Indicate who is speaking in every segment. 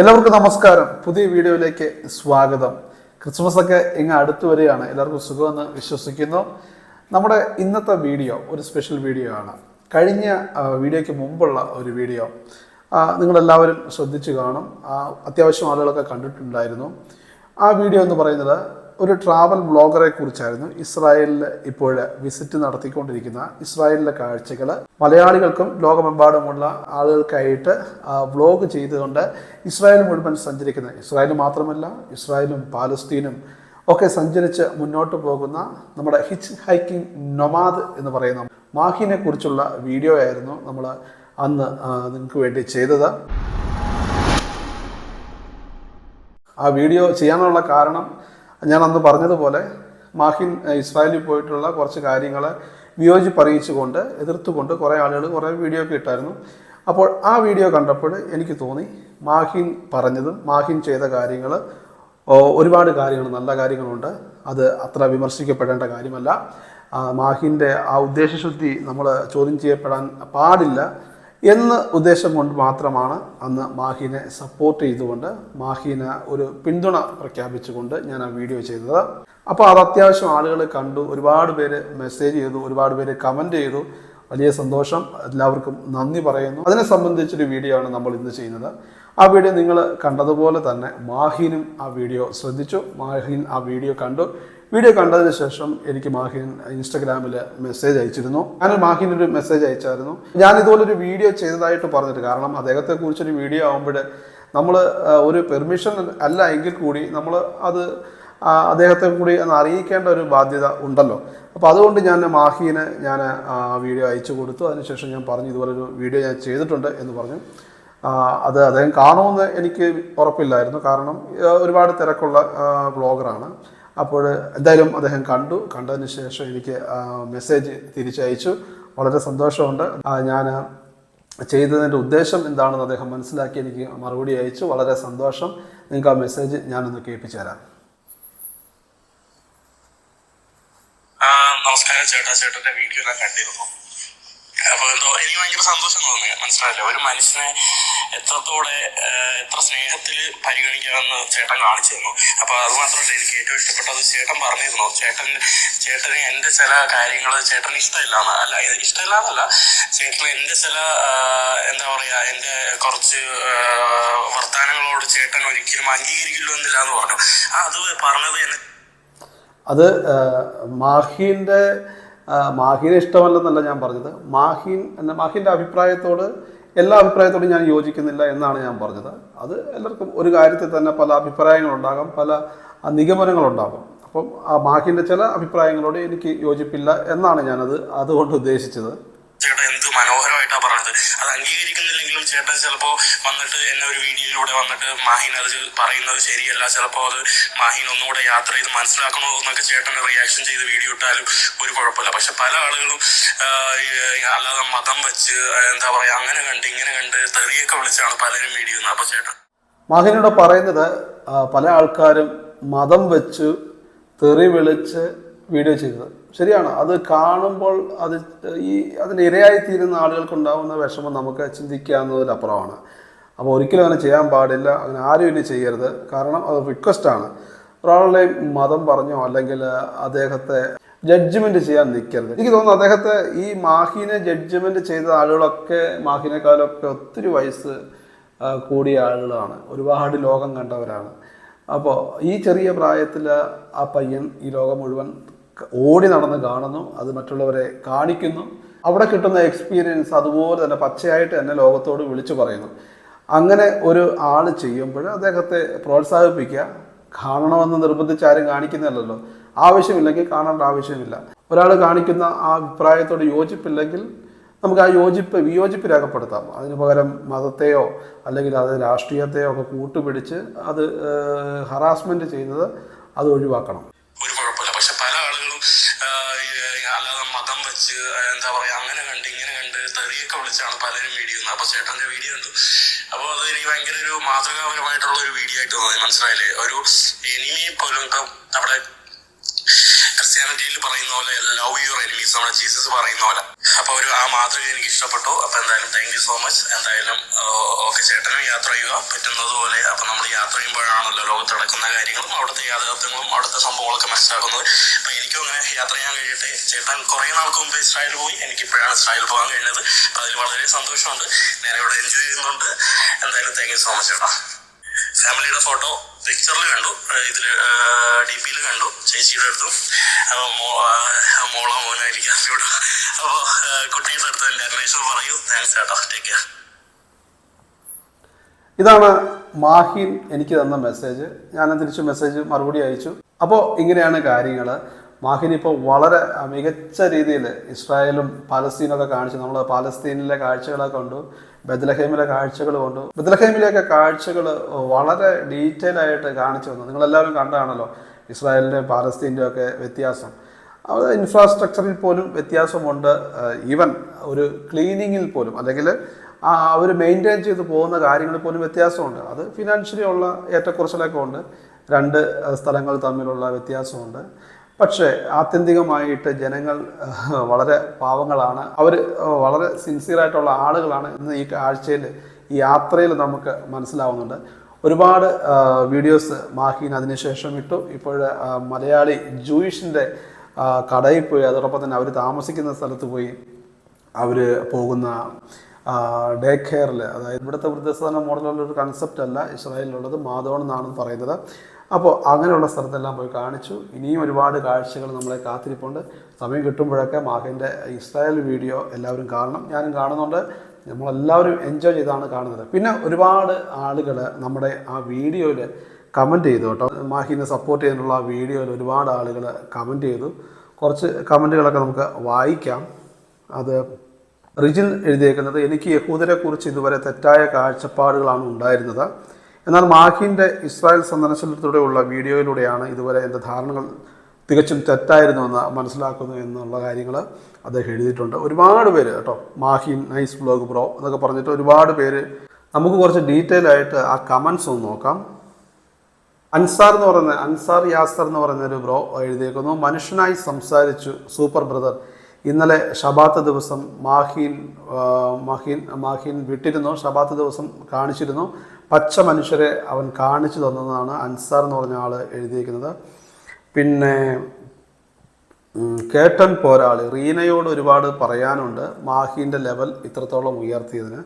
Speaker 1: എല്ലാവർക്കും നമസ്കാരം. പുതിയ വീഡിയോയിലേക്ക് സ്വാഗതം. ക്രിസ്മസ് ഒക്കെ ഇങ്ങ് അടുത്ത് വരികയാണ്. എല്ലാവർക്കും സുഖമെന്ന് വിശ്വസിക്കുന്നു. നമ്മുടെ ഇന്നത്തെ വീഡിയോ ഒരു സ്പെഷ്യൽ വീഡിയോ ആണ്. കഴിഞ്ഞ വീഡിയോയ്ക്ക് മുമ്പുള്ള ഒരു വീഡിയോ. നിങ്ങളെല്ലാവരും ശ്രദ്ധിച്ചു കാണും. അത്യാവശ്യം ആളുകളൊക്കെ കണ്ടിട്ടുണ്ടായിരുന്നു. ആ വീഡിയോ എന്ന് പറയുന്നത് ഒരു ട്രാവൽ ബ്ലോഗറെ കുറിച്ചായിരുന്നു ഇസ്രായേലിൽ ഇപ്പോൾ വിസിറ്റ് നടത്തിക്കൊണ്ടിരിക്കുന്ന ഇസ്രായേലിലെ കാഴ്ചകൾ മലയാളികൾക്കും ലോകമെമ്പാടുമുള്ള ആളുകൾക്കായിട്ട് ബ്ലോഗ് ചെയ്തുകൊണ്ട് ഇസ്രായേൽ മുഴുവൻ സഞ്ചരിക്കുന്ന ഇസ്രായേൽ മാത്രമല്ല ഇസ്രായേലും പാലസ്തീനും ഒക്കെ സഞ്ചരിച്ച് മുന്നോട്ട് പോകുന്ന നമ്മുടെ ഹിച്ച് ഹൈക്കിംഗ് നൊമാദ് എന്ന് പറയുന്ന മാഹിനെ കുറിച്ചുള്ള വീഡിയോ ആയിരുന്നു നമ്മൾ അന്ന് നിങ്ങൾക്ക് വേണ്ടി ചെയ്തത്. ആ വീഡിയോ ചെയ്യാനുള്ള കാരണം ഞാൻ അന്ന് പറഞ്ഞതുപോലെ മാഹിൻ ഇസ്രായേലിൽ പോയിട്ടുള്ള കുറച്ച് കാര്യങ്ങൾ വിയോജിപ്പ് അറിയിച്ചുകൊണ്ട് എതിർത്തുകൊണ്ട് കുറേ ആളുകൾ കുറേ വീഡിയോ ഒക്കെ ഇട്ടായിരുന്നു. അപ്പോൾ ആ വീഡിയോ കണ്ടപ്പോൾ എനിക്ക് തോന്നി മാഹിൻ പറഞ്ഞതും മാഹിൻ ചെയ്ത കാര്യങ്ങൾ ഒരുപാട് കാര്യങ്ങൾ നല്ല കാര്യങ്ങളുണ്ട്. അത് അത്ര വിമർശിക്കപ്പെടേണ്ട കാര്യമല്ല. മാഹിന്റെ ആ ഉദ്ദേശശുദ്ധി നമ്മൾ ചോദ്യം ചെയ്യപ്പെടാൻ പാടില്ല. എന്ന് ഉദ്ദേശം കൊണ്ട് മാത്രമാണ് അന്ന് മാഹിനെ സപ്പോർട്ട് ചെയ്തുകൊണ്ട് മാഹീന ഒരു പിന്തുണ പ്രഖ്യാപിച്ചുകൊണ്ട് ഞാൻ ആ വീഡിയോ ചെയ്തത്. അപ്പോൾ അത് അത്യാവശ്യം ആളുകൾ കണ്ടു ഒരുപാട് പേര് മെസ്സേജ് ചെയ്തു ഒരുപാട് പേര് കമന്റ് ചെയ്തു. വലിയ സന്തോഷം എല്ലാവർക്കും നന്ദി പറയുന്നു. അതിനെ സംബന്ധിച്ചൊരു വീഡിയോ ആണ് നമ്മൾ ഇന്ന് ചെയ്യുന്നത്. ആ വീഡിയോ നിങ്ങൾ കണ്ടതുപോലെ തന്നെ മാഹിനും ആ വീഡിയോ ശ്രദ്ധിച്ചു. മാഹിൻ ആ വീഡിയോ കണ്ടു. വീഡിയോ കണ്ടതിന് ശേഷം എനിക്ക് മാഹിൻ ഇൻസ്റ്റഗ്രാമിൽ മെസ്സേജ് അയച്ചിരുന്നു. ഞാനൊരു മാഹിന് ഒരു മെസ്സേജ് അയച്ചായിരുന്നു. ഞാൻ ഇതുപോലൊരു വീഡിയോ ചെയ്തതായിട്ട് പറഞ്ഞിട്ട് കാരണം അദ്ദേഹത്തെ കുറിച്ചൊരു വീഡിയോ ആകുമ്പോൾ നമ്മൾ ഒരു പെർമിഷൻ അല്ല എങ്കിൽ കൂടി നമ്മൾ അത് അദ്ദേഹത്തെ കൂടി ഒന്ന് അറിയിക്കേണ്ട ഒരു ബാധ്യത ഉണ്ടല്ലോ. അപ്പോൾ അതുകൊണ്ട് ഞാൻ മാഹീന് ഞാൻ വീഡിയോ അയച്ചു കൊടുത്തു. അതിനുശേഷം ഞാൻ പറഞ്ഞു ഇതുപോലൊരു വീഡിയോ ഞാൻ ചെയ്തിട്ടുണ്ട് എന്ന് പറഞ്ഞു. അത് അദ്ദേഹം കാണുമെന്ന് എനിക്ക് ഉറപ്പില്ലായിരുന്നു. കാരണം ഒരുപാട് തിരക്കുള്ള ബ്ലോഗറാണ് അപ്പോൾ എന്തായാലും അദ്ദേഹം കണ്ടു. കണ്ടതിന് ശേഷം എനിക്ക് മെസ്സേജ് തിരിച്ചയച്ചു. വളരെ സന്തോഷമുണ്ട്. ഞാൻ ചെയ്തതിന്റെ ഉദ്ദേശം എന്താണെന്ന് അദ്ദേഹം മനസ്സിലാക്കി എനിക്ക് മറുപടി അയച്ചു. വളരെ സന്തോഷം. നിങ്ങൾക്ക് ആ മെസ്സേജ് ഞാനൊന്ന് കേൾപ്പിച്ചു തരാം.
Speaker 2: നമസ്കാരം ചേട്ടാ. ചേട്ടന്റെ വീഡിയോ ഞാൻ കണ്ടിരുന്നു. അപ്പൊ എന്തോ എനിക്ക് ഭയങ്കര സന്തോഷം തോന്നുന്നു മനസ്സിലായില്ല? ഒരു മനുഷ്യനെ എത്രത്തോടെ എത്ര സ്നേഹത്തിൽ പരിഗണിക്കാമെന്ന് ചേട്ടൻ കാണിച്ചു തന്നു അപ്പൊ അത് മാത്രമല്ല എനിക്ക് ഏറ്റവും ഇഷ്ടപ്പെട്ടത് ചേട്ടൻ പറഞ്ഞിരുന്നു. ചേട്ടൻ ചേട്ടന് എന്റെ ചില കാര്യങ്ങൾ ചേട്ടന് ഇഷ്ടമില്ലാന്ന് അല്ല ഇഷ്ടമില്ല ഇഷ്ടമില്ലാന്നല്ല ചേട്ടന് എന്റെ ചില എന്താ പറയാ എന്റെ കുറച്ച് വർത്തമാനങ്ങളോട് ചേട്ടൻ ഒരിക്കലും അംഗീകരിക്കില്ലെന്നില്ല എന്ന് പറഞ്ഞു. അത് പറഞ്ഞത് എന്നെ
Speaker 1: അത് മാഹീന്റെ മാഹീനെ ഇഷ്ടമല്ലെന്നല്ല ഞാൻ പറഞ്ഞത്. മാഹീൻ എന്ന മാഹീന്റെ അഭിപ്രായത്തോട് എല്ലാ അഭിപ്രായത്തോടും ഞാൻ യോജിക്കുന്നില്ല എന്നാണ് ഞാൻ പറഞ്ഞത്. അത് എല്ലാവർക്കും ഒരു കാര്യത്തിൽ തന്നെ പല അഭിപ്രായങ്ങളുണ്ടാകാം പല നിഗമനങ്ങളുണ്ടാകും. അപ്പം ആ മാഹിന്റെ ചില അഭിപ്രായങ്ങളോട് എനിക്ക് യോജിപ്പില്ല എന്നാണ് ഞാനത് അതുകൊണ്ട് ഉദ്ദേശിച്ചത്
Speaker 2: ചേട്ടൻ എന്ത് മനോഹരമായിട്ടാ പറഞ്ഞത് അത് അംഗീകരിക്കുന്നില്ലെങ്കിലും ചേട്ടൻ ചിലപ്പോ വന്നിട്ട് എന്നെ ഒരു വീഡിയോയിലൂടെ വന്നിട്ട് മാഹിൻ അത് പറയുന്നത് ശരിയല്ല. ചിലപ്പോ അത് മാഹിൻ ഒന്നുകൂടെ യാത്ര ചെയ്ത് മനസ്സിലാക്കണോ എന്നൊക്കെ ചേട്ടൻ റിയാക്ഷൻ ചെയ്ത് വീഡിയോ ഇട്ടാലും ഒരു കുഴപ്പമില്ല. പക്ഷെ പല ആളുകളും അല്ലാതെ മതം വെച്ച് എന്താ പറയാ അങ്ങനെ കണ്ട് ഇങ്ങനെ കണ്ട് തെറിയൊക്കെ വിളിച്ചാണ് പലരും വീഡിയോ അപ്പൊ ചേട്ടൻ
Speaker 1: മാഹിനോട് പറയുന്നത് പല ആൾക്കാരും മതം വെച്ച് തെറി വിളിച്ച് വീഡിയോ ചെയ്തത്. ശരിയാണ്. അത് കാണുമ്പോൾ അത് ഈ അതിന് ഇരയായി തീരുന്ന ആളുകൾക്ക് ആളുകൾക്കുണ്ടാകുന്ന വിഷമം നമുക്ക് ചിന്തിക്കാവുന്നതിലപ്പുറമാണ്. അപ്പോൾ ഒരിക്കലും അങ്ങനെ ചെയ്യാൻ പാടില്ല. അങ്ങനെ ആരും ഇനി ചെയ്യരുത്. കാരണം അത് റിക്വസ്റ്റാണ് ഒരാളുടെ മതം പറഞ്ഞോ അല്ലെങ്കിൽ അദ്ദേഹത്തെ ജഡ്ജ്മെന്റ് ചെയ്യാൻ നിൽക്കരുത്. എനിക്ക് തോന്നുന്നു അദ്ദേഹത്തെ ഈ മാഹിനെ ജഡ്ജ്മെന്റ് ചെയ്ത ആളുകളൊക്കെ മാഹിനേക്കാളൊക്കെ ഒത്തിരി വയസ്സ് കൂടിയ ആളുകളാണ്. ഒരുപാട് ലോകം കണ്ടവരാണ്. അപ്പോൾ ഈ ചെറിയ പ്രായത്തിൽ ആ പയ്യൻ ഈ ലോകം മുഴുവൻ ഓടി നടന്ന് കാണുന്നു അത് മറ്റുള്ളവരെ കാണിക്കുന്നു. അവിടെ കിട്ടുന്ന എക്സ്പീരിയൻസ് അതുപോലെ തന്നെ പച്ചയായിട്ട് തന്നെ ലോകത്തോട് വിളിച്ചു പറയുന്നു. അങ്ങനെ ഒരു ആൾ ചെയ്യുമ്പോൾ അദ്ദേഹത്തെ പ്രോത്സാഹിപ്പിക്കുക കാണണമെന്ന് നിർബന്ധിച്ച് ആരും കാണിക്കുന്നില്ലല്ലോ. ആവശ്യമില്ലെങ്കിൽ കാണേണ്ട ആവശ്യമില്ല. ഒരാൾ കാണിക്കുന്ന ആ അഭിപ്രായത്തോട് യോജിപ്പില്ലെങ്കിൽ നമുക്ക് ആ യോജിപ്പ് വിയോജിപ്പ് രേഖപ്പെടുത്താം. അതിന് പകരം മതത്തെയോ അല്ലെങ്കിൽ അത് രാഷ്ട്രീയത്തെയോ ഒക്കെ കൂട്ടുപിടിച്ച് അത് ഹറാസ്മെന്റ് ചെയ്യുന്നത് അത് ഒഴിവാക്കണം.
Speaker 2: തോന്നി മനസ്സിലായില്ലേ? ഒരു എനിമി പോലും നമ്മുടെ ക്രിസ്ത്യാനിറ്റിയിൽ പറയുന്ന പോലെ ലവ് യുവർ എനിമീസ് നമ്മുടെ ജീസസ് പറയുന്ന പോലെ. അപ്പൊ ഒരു ആ മാതൃക എനിക്ക് ഇഷ്ടപ്പെട്ടു. അപ്പൊ എന്തായാലും താങ്ക് യു സോ മച്ച് എന്തായാലും ഓക്കെ ചേട്ടനും യാത്ര ചെയ്യുക. പറ്റുന്നത് പോലെ അപ്പൊ നമ്മൾ യാത്ര ചെയ്യുമ്പോഴാണല്ലോ ലോകത്ത് നടക്കുന്ന കാര്യങ്ങളും അവിടുത്തെ യാഥാർത്ഥ്യങ്ങളും അവിടുത്തെ സംഭവങ്ങളൊക്കെ മനസ്സിലാക്കുന്നത്. അപ്പൊ എനിക്കും അങ്ങനെ യാത്ര ചെയ്യാൻ കഴിയട്ടെ. ചേട്ടൻ കുറെ നാൾക്ക് മുമ്പ് ഇസ്രായേൽ പോയി. എനിക്ക് ഇപ്പോഴാണ് ഇസ്രായേൽ പോകാൻ കഴിഞ്ഞത്. അപ്പൊ അതിൽ വളരെ സന്തോഷമുണ്ട്. ഞാൻ ഇവിടെ എൻജോയ് ചെയ്യുന്നുണ്ട്. എന്തായാലും താങ്ക് യു സോ മച്ച് ചേട്ടാ. ഫാമിലിയുടെ ഫോട്ടോ പിക്ചറിൽ കണ്ടു. ഇതിൽ ഡി പിയിൽ കണ്ടു. ചേച്ചിയുടെ അടുത്തും. മോ- മോളോ മോനായിരിക്കും ഇവിടെ അപ്പോൾ കുട്ടിയുടെ അടുത്ത് എന്റെ അന്വേഷണം പറയൂ. താങ്ക്സ് ചേട്ടാ ടേക്ക് കെയർ
Speaker 1: ഇതാണ് മാഹിൻ എനിക്ക് തന്ന മെസ്സേജ് ഞാൻ തിരിച്ച് മെസ്സേജ് മറുപടി അയച്ചു. അപ്പോൾ ഇങ്ങനെയാണ് കാര്യങ്ങൾ മാഹിൻ ഇപ്പോൾ വളരെ മികച്ച രീതിയിൽ ഇസ്രായേലും പാലസ്തീനൊക്കെ കാണിച്ചു. നമ്മൾ പാലസ്തീനിലെ കാഴ്ചകളൊക്കെ കണ്ടു ബദലഹേമിലെ കാഴ്ചകൾ കണ്ടു. ബദലഹേമിലെയൊക്കെ കാഴ്ചകൾ വളരെ ഡീറ്റെയിൽ ആയിട്ട് കാണിച്ചു തന്നു. നിങ്ങളെല്ലാവരും കണ്ടാണല്ലോ ഇസ്രായേലിന്റെയും പാലസ്തീന്റെയും ഒക്കെ വ്യത്യാസം. അത് ഇൻഫ്രാസ്ട്രക്ചറിൽ പോലും വ്യത്യാസമുണ്ട്. ഈവൻ ഒരു ക്ലീനിങ്ങിൽ പോലും അല്ലെങ്കിൽ ആ അവർ മെയിന്റെയിൻ ചെയ്ത് പോകുന്ന കാര്യങ്ങളിൽ പോലും വ്യത്യാസമുണ്ട്. അത് ഫിനാൻഷ്യലി ഉള്ള ഏറ്റക്കുറച്ചിലൊക്കെ ഉണ്ട്. രണ്ട് സ്ഥലങ്ങൾ തമ്മിലുള്ള വ്യത്യാസമുണ്ട്. പക്ഷേ ആത്യന്തികമായിട്ട് ജനങ്ങൾ വളരെ പാവങ്ങളാണ്. അവർ വളരെ സിൻസിയറായിട്ടുള്ള ആളുകളാണ് ഇന്ന് ഈ ആഴ്ചയിൽ ഈ യാത്രയിൽ നമുക്ക് മനസ്സിലാവുന്നുണ്ട്. ഒരുപാട് വീഡിയോസ് മാഹീൻ അതിനുശേഷം ഇട്ടു. ഇപ്പോൾ മലയാളി ജൂയിഷിന്റെ കടയിൽ പോയി. അതോടൊപ്പം തന്നെ അവർ താമസിക്കുന്ന സ്ഥലത്ത് പോയി അവർ പോകുന്ന ഡേ കെയറിൽ അതായത് ഇവിടുത്തെ വൃദ്ധസ്ഥാന മോഡലുള്ള ഒരു കൺസെപ്റ്റ് അല്ല ഇസ്രായേലിലുള്ളത് മാധവൻ എന്നാണ് പറയുന്നത്. അപ്പോൾ അങ്ങനെയുള്ള സ്ഥലത്തെല്ലാം പോയി കാണിച്ചു. ഇനിയും ഒരുപാട് കാഴ്ചകൾ നമ്മളെ കാത്തിരിപ്പുണ്ട്. സമയം കിട്ടുമ്പോഴൊക്കെ മാഹിന്റെ ഇസ്രായേൽ വീഡിയോ എല്ലാവരും കാണണം. ഞാനും കാണുന്നുണ്ട്. നമ്മളെല്ലാവരും എൻജോയ് ചെയ്താണ് കാണുന്നത്. പിന്നെ ഒരുപാട് ആളുകൾ നമ്മുടെ ആ വീഡിയോയിൽ കമന്റ് ചെയ്തു കേട്ടോ. മാഹിനെ സപ്പോർട്ട് ചെയ്യാനുള്ള ആ വീഡിയോയിൽ ഒരുപാട് ആളുകൾ കമന്റ് ചെയ്തു. കുറച്ച് കമന്റുകളൊക്കെ നമുക്ക് വായിക്കാം. അത് റിജിൻ എഴുതിയേക്കുന്നത് എനിക്ക് യഹൂദരെ കുറിച്ച് ഇതുവരെ തെറ്റായ കാഴ്ചപ്പാടുകളാണ് ഉണ്ടായിരുന്നത്. എന്നാൽ മാഹിന്റെ ഇസ്രായേൽ സന്ദർശനത്തിലൂടെയുള്ള വീഡിയോയിലൂടെയാണ് ഇതുവരെ എന്റെ ധാരണകൾ തികച്ചും തെറ്റായിരുന്നുവെന്ന് മനസ്സിലാക്കുന്നു എന്നുള്ള കാര്യങ്ങൾ അദ്ദേഹം എഴുതിയിട്ടുണ്ട്. ഒരുപാട് പേര് കേട്ടോ മാഹിൻ നൈസ് ബ്ലോഗ് ബ്രോ എന്നൊക്കെ പറഞ്ഞിട്ട് ഒരുപാട് പേര്. നമുക്ക് കുറച്ച് ഡീറ്റെയിൽ ആയിട്ട് ആ കമൻസ് ഒന്ന് നോക്കാം. അൻസാർ എന്ന് പറയുന്ന അൻസാർ യാസർ എന്ന് പറയുന്ന ഒരു ബ്രോ എഴുതിയേക്കുന്നു. മനുഷ്യനായി സംസാരിച്ചു സൂപ്പർ ബ്രദർ. ഇന്നലെ ഷബാത്ത് ദിവസം മാഹീൻ മഹീൻ മാഹീൻ വിട്ടിരുന്നു ഷബാത്ത് ദിവസം കാണിച്ചിരുന്നു. പച്ച മനുഷ്യരെ അവൻ കാണിച്ചു തന്നതാണ് അൻസാർ എന്ന് പറഞ്ഞ ആൾ എഴുതിയിരിക്കുന്നത്. പിന്നെ കേട്ടൻ പോരാളി റീനയോട് ഒരുപാട് പറയാനുണ്ട് മാഹീന്റെ ലെവൽ ഇത്രത്തോളം ഉയർത്തിയതിന്.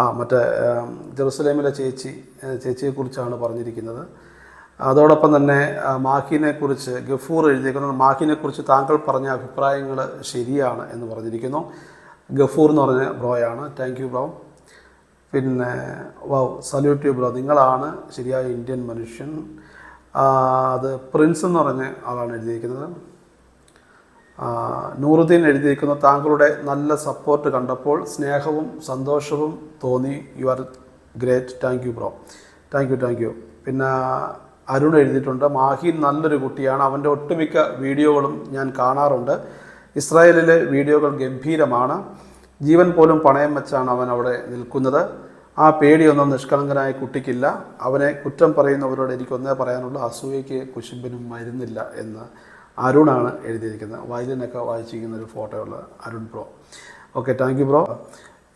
Speaker 1: ആ മറ്റേ ജെറുസലേമിലെ ചേച്ചി ചേച്ചിയെക്കുറിച്ചാണ് പറഞ്ഞിരിക്കുന്നത്. അതോടൊപ്പം തന്നെ മാഹിനെ കുറിച്ച് ഗഫൂർ എഴുതിയിരിക്കുന്നത് മാഹിനെക്കുറിച്ച് താങ്കൾ പറഞ്ഞ അഭിപ്രായങ്ങൾ ശരിയാണ് എന്ന് പറഞ്ഞിരിക്കുന്നു. ഗഫൂർ എന്ന് പറഞ്ഞ ബ്രോയാണ്. Thank you bro. പിന്നെ വൗ സല്യൂട്ട് യു ബ്രോ. നിങ്ങളാണ് ശരിയായ ഇന്ത്യൻ മനുഷ്യൻ. അത് പ്രിൻസ് എന്ന് പറഞ്ഞ ആളാണ് എഴുതിയിരിക്കുന്നത് നൂറുദ്ദീൻ എഴുതിയിരിക്കുന്നു താങ്കളുടെ നല്ല സപ്പോർട്ട് കണ്ടപ്പോൾ സ്നേഹവും സന്തോഷവും തോന്നി. You are great thank you bro. Thank you thank you പിന്നെ അരുൺ എഴുതിയിട്ടുണ്ട്. മാഹി നല്ലൊരു കുട്ടിയാണ്. അവന്റെ ഒട്ടുമിക്ക വീഡിയോകളും ഞാൻ കാണാറുണ്ട്. ഇസ്രായേലിലെ വീഡിയോകൾ ഗംഭീരമാണ്. ജീവൻ പോലും പണയം വെച്ചാണ് അവൻ അവിടെ നിൽക്കുന്നത്. ആ പേടിയൊന്നും നിഷ്കളങ്കനായ കുട്ടിക്കില്ല. അവനെ കുറ്റം പറയുന്നവരോട് എനിക്ക് ഒന്നേ പറയാനുള്ള. അസൂയയ്ക്ക് കുശുമ്പിനും മരുന്നില്ല എന്ന് അരുണാണ് എഴുതിയിരിക്കുന്നത്. വയലിനൊക്കെ വായിച്ചിരിക്കുന്ന ഒരു ഫോട്ടോയുള്ള Arun bro. Okay thank you bro.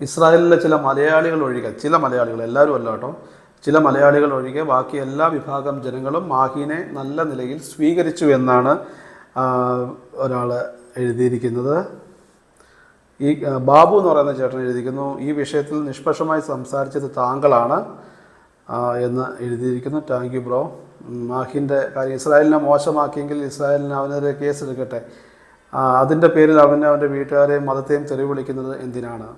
Speaker 1: ഇസ്രായേലിലെ ചില മലയാളികൾ ഒഴികെ ചില മലയാളികൾ എല്ലാവരും അല്ല കേട്ടോ. ചില മലയാളികൾ ഒഴികെ ബാക്കി എല്ലാ വിഭാഗം ജനങ്ങളും മാഹിനെ നല്ല നിലയിൽ സ്വീകരിച്ചു എന്നാണ് ഒരാൾ എഴുതിയിരിക്കുന്നത്. ഈ ബാബു എന്ന് പറയുന്ന ചേട്ടൻ എഴുതിയിരിക്കുന്നു ഈ വിഷയത്തിൽ നിഷ്പക്ഷമായി സംസാരിച്ചത് താങ്കളാണ് എന്ന് എഴുതിയിരിക്കുന്നു. താങ്ക് യു ബ്രോ മാഹിന്റെ കാര്യം ഇസ്രായേലിനെ മോശമാക്കിയെങ്കിൽ ഇസ്രായേലിന് അവനെതിരെ കേസെടുക്കട്ടെ അതിന്റെ പേരിൽ അവനെ അവന്റെ വീട്ടുകാരെയും മതത്തെയും തെരുവ് വിളിക്കുന്നത് എന്തിനാണ്?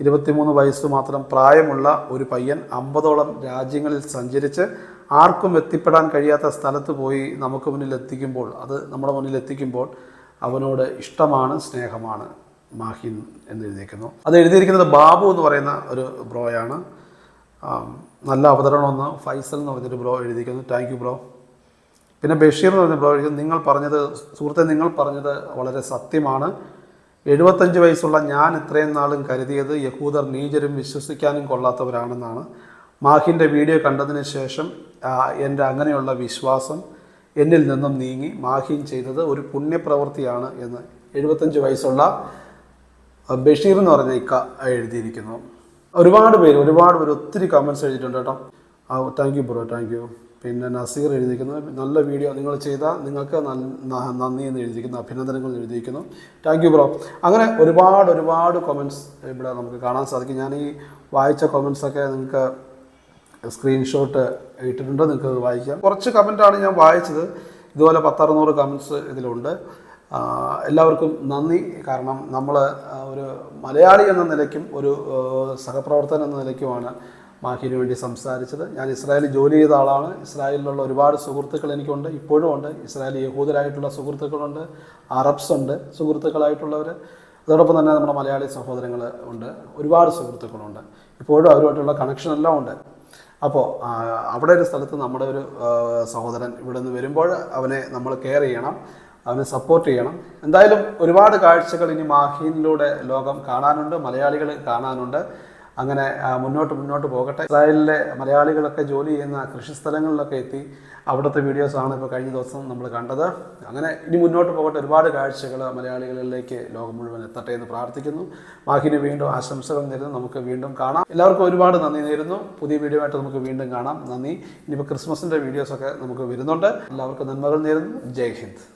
Speaker 1: ഇരുപത്തിമൂന്ന് വയസ്സ് മാത്രം പ്രായമുള്ള ഒരു പയ്യൻ അമ്പതോളം രാജ്യങ്ങളിൽ സഞ്ചരിച്ച് ആർക്കും എത്തിപ്പെടാൻ കഴിയാത്ത സ്ഥലത്ത് പോയി നമുക്ക് മുന്നിൽ എത്തിക്കുമ്പോൾ അത് നമ്മുടെ മുന്നിൽ എത്തിക്കുമ്പോൾ അവനോട് ഇഷ്ടമാണ് സ്നേഹമാണ് മാഹിൻ എന്ന് എഴുതിയിരിക്കുന്നു. അത് എഴുതിയിരിക്കുന്നത് ബാബു എന്ന് പറയുന്ന ഒരു ബ്രോയാണ്. നല്ല അവതരണമെന്ന് ഫൈസൽ എന്ന് പറഞ്ഞൊരു ബ്രോ എഴുതിയിരിക്കുന്നു. Thank you bro. പിന്നെ ബഷീർ എന്ന് പറഞ്ഞ ബ്രോ എഴുതിയത് നിങ്ങൾ പറഞ്ഞത് സുഹൃത്തെ നിങ്ങൾ പറഞ്ഞത് വളരെ സത്യമാണ്. എഴുപത്തഞ്ച് വയസ്സുള്ള ഞാൻ ഇത്രയും നാളും കരുതിയത് യഹൂദർ നീചരും വിശ്വസിക്കാനും കൊള്ളാത്തവരാണെന്നാണ്. മാഹിന്റെ വീഡിയോ കണ്ടതിന് ശേഷം എന്റെ അങ്ങനെയുള്ള വിശ്വാസം എന്നിൽ നിന്നും നീങ്ങി മാഹിൻ ചെയ്തത് ഒരു പുണ്യപ്രവൃത്തിയാണ് എന്ന് എഴുപത്തഞ്ച് വയസ്സുള്ള ബഷീർ എന്ന് പറഞ്ഞ ഇക്ക എഴുതിയിരിക്കുന്നു. ഒരുപാട് പേര് ഒരുപാട് പേര് ഒത്തിരി കമൻസ് എഴുതിയിട്ടുണ്ട് കേട്ടോ. Thank you bro thank you പിന്നെ നസീർ എഴുതിയിരിക്കുന്നു. നല്ല വീഡിയോ നിങ്ങൾ ചെയ്ത നിങ്ങൾക്ക് നന്ദി എന്ന് എഴുതിയിരിക്കുന്നു. അഭിനന്ദനങ്ങൾ എഴുതിയിരിക്കുന്നു. താങ്ക് യു ബ്രോ അങ്ങനെ ഒരുപാട് ഒരുപാട് കമന്റ്സ് ഇവിടെ നമുക്ക് കാണാൻ സാധിക്കും. ഞാൻ ഈ വായിച്ച കമന്റ്സൊക്കെ നിങ്ങൾക്ക് സ്ക്രീൻഷോട്ട് ഇട്ടിട്ടുണ്ട്. നിങ്ങൾക്ക് വായിക്കാം. കുറച്ച് കമന്റാണ് ഞാൻ വായിച്ചത്. ഇതുപോലെ പത്തറുന്നൂറ് കമൻസ് ഇതിലുണ്ട്. എല്ലാവർക്കും നന്ദി. കാരണം നമ്മൾ ഒരു മലയാളി എന്ന നിലയ്ക്കും ഒരു സഹപ്രവർത്തകൻ എന്ന നിലയ്ക്കുമാണ് മാഹിന് വേണ്ടി സംസാരിച്ചത്. ഞാൻ ഇസ്രായേലിൽ ജോലി ചെയ്ത ആളാണ്. ഇസ്രായേലിലുള്ള ഒരുപാട് സുഹൃത്തുക്കൾ എനിക്കുണ്ട്. ഇപ്പോഴും ഉണ്ട്. ഇസ്രായേൽ യഹൂദരായിട്ടുള്ള സുഹൃത്തുക്കളുണ്ട്. അറബ്സ് ഉണ്ട് സുഹൃത്തുക്കളായിട്ടുള്ളവർ അതോടൊപ്പം തന്നെ നമ്മുടെ മലയാളി സഹോദരങ്ങൾ ഉണ്ട്. ഒരുപാട് സുഹൃത്തുക്കളുണ്ട്. ഇപ്പോഴും അവരുമായിട്ടുള്ള കണക്ഷൻ എല്ലാം ഉണ്ട്. അപ്പോൾ അവിടെ ഒരു സ്ഥലത്ത് നമ്മുടെ ഒരു സഹോദരൻ ഇവിടെ നിന്ന് വരുമ്പോൾ അവനെ നമ്മൾ കെയർ ചെയ്യണം. അവനെ സപ്പോർട്ട് ചെയ്യണം. എന്തായാലും ഒരുപാട് കാഴ്ചകൾ ഇനി മാഹീനിലൂടെ ലോകം കാണാനുണ്ട്. മലയാളികൾ കാണാനുണ്ട്. അങ്ങനെ മുന്നോട്ട് മുന്നോട്ട് പോകട്ടെ. ഇസ്രായേലിലെ മലയാളികളൊക്കെ ജോലി ചെയ്യുന്ന കൃഷി കൃഷിസ്ഥലങ്ങളിലൊക്കെ എത്തി. അവിടുത്തെ വീഡിയോസാണ് ഇപ്പോൾ കഴിഞ്ഞ ദിവസം നമ്മൾ കണ്ടത്. അങ്ങനെ ഇനി മുന്നോട്ട് പോകട്ടെ. ഒരുപാട് കാഴ്ചകൾ മലയാളികളിലേക്ക് ലോകം മുഴുവൻ എത്തട്ടെ എന്ന് പ്രാർത്ഥിക്കുന്നു. മാഹിന് വീണ്ടും ആശംസകൾ നേരുന്നു. നമുക്ക് വീണ്ടും കാണാം. എല്ലാവർക്കും ഒരുപാട് നന്ദി നേരുന്നു. പുതിയ വീഡിയോ ആയിട്ട് നമുക്ക് വീണ്ടും കാണാം. നന്ദി. ഇനിയിപ്പോൾ ക്രിസ്മസിന്റെ വീഡിയോസൊക്കെ നമുക്ക് വരുന്നുണ്ട്. എല്ലാവർക്കും നന്മകൾ നേരുന്നു. ജയ് ഹിന്ദ്.